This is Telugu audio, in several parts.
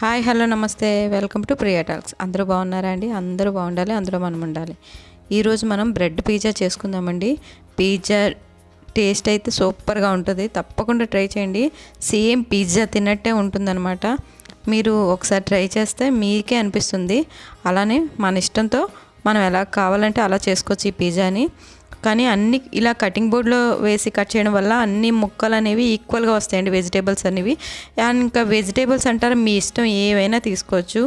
హాయ్ హలో నమస్తే. Welcome to Priya talks. అందరూ బాగున్నారా అండి? అందరూ బాగుండాలి అందులో మనం ఉండాలి. ఈరోజు మనం బ్రెడ్ పిజ్జా చేసుకుందామండి. పిజ్జా టేస్ట్ అయితే సూపర్గా ఉంటుంది. తప్పకుండా ట్రై చేయండి. సేమ్ పిజ్జా తిన్నట్టే ఉంటుందన్నమాట. మీరు ఒకసారి ట్రై చేస్తే మీకే అనిపిస్తుంది. అలానే మన ఇష్టంతో మనం ఎలా కావాలంటే అలా చేసుకోవచ్చు ఈ పిజ్జాని. కానీ అన్ని ఇలా కటింగ్ బోర్డ్లో వేసి కట్ చేయడం వల్ల అన్ని ముక్కలు అనేవి ఈక్వల్గా వస్తాయండి వెజిటేబుల్స్ అనేవి. అండ్ ఇంకా వెజిటేబుల్స్ అంటారు మీ ఇష్టం ఏవైనా తీసుకోవచ్చు.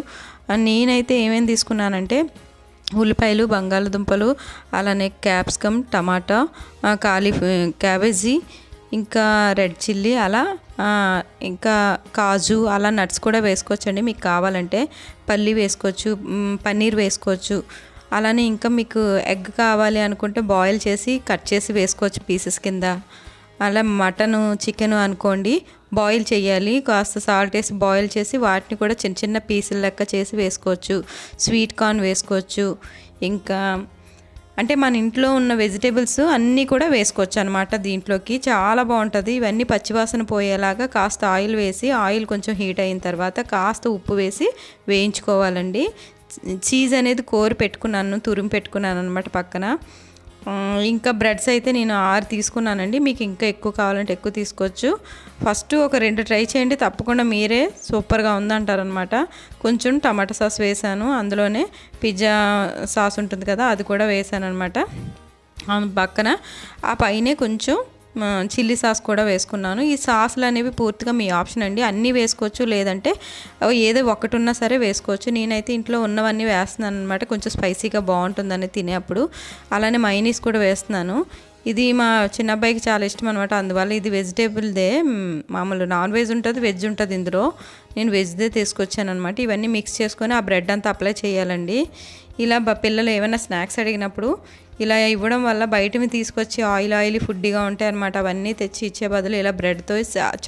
నేనైతే ఏమేమి తీసుకున్నానంటే ఉల్లిపాయలు బంగాళదుంపలు అలానే క్యాప్సికమ్ టమాటా కాలీ క్యాబేజీ ఇంకా రెడ్ చిల్లీ అలా ఇంకా కాజు అలా నట్స్ కూడా వేసుకోవచ్చండి. మీకు కావాలంటే పల్లి వేసుకోవచ్చు పన్నీర్ వేసుకోవచ్చు. అలానే ఇంకా మీకు ఎగ్ కావాలి అనుకుంటే బాయిల్ చేసి కట్ చేసి వేసుకోవచ్చు పీసెస్ కింద. అలా మటను చికెను అనుకోండి బాయిల్ చేయాలి. కాస్త సాల్ట్ వేసి బాయిల్ చేసి వాటిని కూడా చిన్న చిన్న పీసులు లెక్క చేసి వేసుకోవచ్చు. స్వీట్ కార్న్ వేసుకోవచ్చు. ఇంకా అంటే మన ఇంట్లో ఉన్న వెజిటేబుల్స్ అన్నీ కూడా వేసుకోవచ్చు అనమాట దీంట్లోకి. చాలా బాగుంటుంది. ఇవన్నీ పచ్చివాసన పోయేలాగా కాస్త ఆయిల్ వేసి ఆయిల్ కొంచెం హీట్ అయిన తర్వాత కాస్త ఉప్పు వేసి వేయించుకోవాలండి. చీజ్ అనేది కోరి పెట్టుకున్నాను తురిమి పెట్టుకున్నాను అనమాట పక్కన. ఇంకా బ్రెడ్స్ అయితే నేను ఆరు తీసుకున్నానండి. మీకు ఇంకా ఎక్కువ కావాలంటే ఎక్కువ తీసుకోవచ్చు. ఫస్ట్ ఒక రెండు ట్రై చేయండి. తప్పకుండా మీరే సూపర్గా ఉందంటారనమాట కొంచెం టమాటా సాస్ వేసాను. అందులోనే పిజ్జా సాస్ ఉంటుంది కదా అది కూడా వేసాను అనమాట పక్కన ఆ పైనే కొంచెం చిల్లీ సాస్ కూడా వేసుకున్నాను. ఈ సాస్లు అనేవి పూర్తిగా మీ ఆప్షన్ అండి. అన్నీ వేసుకోవచ్చు లేదంటే ఏదో ఒకటి ఉన్నా సరే వేసుకోవచ్చు. నేనైతే ఇంట్లో ఉన్నవన్నీ వేస్తున్నాను అనమాట కొంచెం స్పైసీగా బాగుంటుందని తినేప్పుడు. అలానే మైనీస్ కూడా వేస్తున్నాను. ఇది మా చిన్న అబ్బాయికి చాలా ఇష్టం అనమాట అందువల్ల ఇది వెజిటేబుల్దే. మామూలు నాన్ వెజ్ ఉంటుంది వెజ్ ఉంటుంది ఇందులో. నేను వెజ్దే తీసుకొచ్చాను అనమాట ఇవన్నీ మిక్స్ చేసుకొని ఆ బ్రెడ్ అంతా అప్లై చేయాలండి. ఇలా పిల్లలు ఏమైనా స్నాక్స్ అడిగినప్పుడు ఇలా ఇవ్వడం వల్ల బయటవి తీసుకొచ్చి ఆయిల్ ఆయిల్ ఫుడ్గా ఉంటాయి అనమాట అవన్నీ తెచ్చి ఇచ్చే బదులు ఇలా బ్రెడ్తో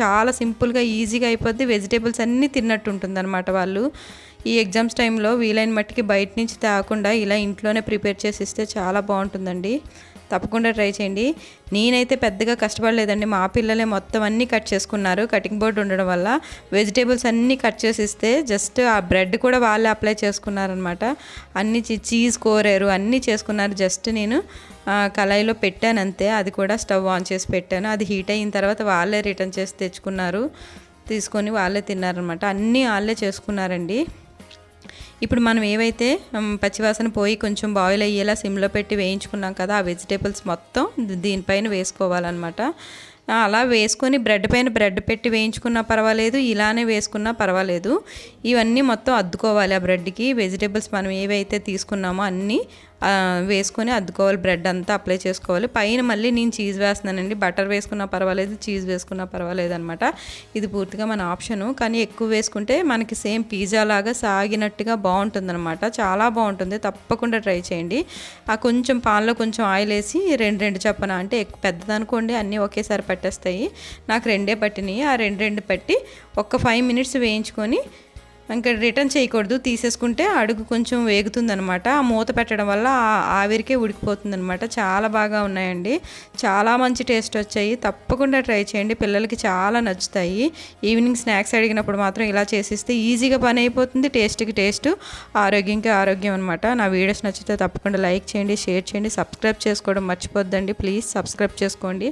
చాలా సింపుల్గా ఈజీగా అయిపోద్ది. వెజిటేబుల్స్ అన్నీ తిన్నట్టు ఉంటుంది అనమాట వాళ్ళు. ఈ ఎగ్జామ్స్ టైంలో వీలైన మట్టికి బయట నుంచి తేకుండా ఇలా ఇంట్లోనే ప్రిపేర్ చేసి ఇస్తే చాలా బాగుంటుందండి. తప్పకుండా ట్రై చేయండి. నేనైతే పెద్దగా కష్టపడలేదండి. మా పిల్లలే మొత్తం అన్నీ కట్ చేసుకున్నారు. కటింగ్ బోర్డు ఉండడం వల్ల వెజిటేబుల్స్ అన్నీ కట్ చేసి ఇస్తే జస్ట్ ఆ బ్రెడ్ కూడా వాళ్ళే అప్లై చేసుకున్నారనమాట అన్ని చీజ్ కోరారు అన్నీ చేసుకున్నారు. జస్ట్ నేను కళాయిలో పెట్టాను అంతే. అది కూడా స్టవ్ ఆన్ చేసి పెట్టాను. అది హీట్ అయిన తర్వాత వాళ్ళే రిటర్న్ చేసి తెచ్చుకున్నారు. తీసుకొని వాళ్ళే తిన్నారనమాట అన్నీ వాళ్ళే చేసుకున్నారండి. ఇప్పుడు మనం ఏవైతే పచ్చివాసన పోయి కొంచెం బాయిల్ అయ్యేలా సిమ్లో పెట్టి వేయించుకున్నాం కదా ఆ వెజిటేబుల్స్ మొత్తం దీనిపైన వేసుకోవాలన్నమాట. అలా వేసుకొని బ్రెడ్ పైన బ్రెడ్ పెట్టి వేయించుకున్నా పర్వాలేదు ఇలానే వేసుకున్నా పర్వాలేదు. ఇవన్నీ మొత్తం అద్దుకోవాలి ఆ బ్రెడ్కి వెజిటేబుల్స్ మనం ఏవైతే తీసుకున్నామో అన్నీ వేసుకొని అద్దుకోవాలి. బ్రెడ్ అంతా అప్లై చేసుకోవాలి. పైన మళ్ళీ నేను చీజ్ వేస్తున్నానండి. బటర్ వేసుకున్నా పర్వాలేదు చీజ్ వేసుకున్నా పర్వాలేదు అనమాట ఇది పూర్తిగా మన ఆప్షను. కానీ ఎక్కువ వేసుకుంటే మనకి సేమ్ పిజ్జా లాగా సాగినట్టుగా బాగుంటుందన్నమాట. చాలా బాగుంటుంది. తప్పకుండా ట్రై చేయండి. ఆ కొంచెం పాన్లో కొంచెం ఆయిల్ వేసి రెండు రెండు చప్పన అంటే ఎక్కువ పెద్దదనుకోండి అన్నీ ఒకేసారి పట్టేస్తాయి. నాకు రెండే పట్టినాయి. ఆ రెండు రెండు పట్టి ఒక ఫైవ్ మినిట్స్ వేయించుకొని ఇంకా రిటర్న్ చేయకూడదు. తీసేసుకుంటే అడుగు కొంచెం వేగుతుందనమాట ఆ మూత పెట్టడం వల్ల ఆవిరికే ఉడికిపోతుందనమాట చాలా బాగా ఉన్నాయండి. చాలా మంచి టేస్ట్ వచ్చాయి. తప్పకుండా ట్రై చేయండి. పిల్లలకి చాలా నచ్చుతాయి. ఈవినింగ్ స్నాక్స్ అడిగినప్పుడు మాత్రం ఇలా చేసిస్తే ఈజీగా పని అయిపోతుంది. టేస్ట్కి టేస్ట్ ఆరోగ్యంకి ఆరోగ్యం అనమాట నా వీడియోస్ నచ్చితే తప్పకుండా లైక్ చేయండి షేర్ చేయండి సబ్స్క్రైబ్ చేసుకోవడం మర్చిపోద్దండి. ప్లీజ్ సబ్స్క్రైబ్ చేసుకోండి.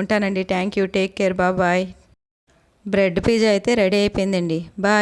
ఉంటానండి. Thank you. Take care. Bye. Bread pizza అయితే రెడీ అయిపోయిందండి. బాయ్.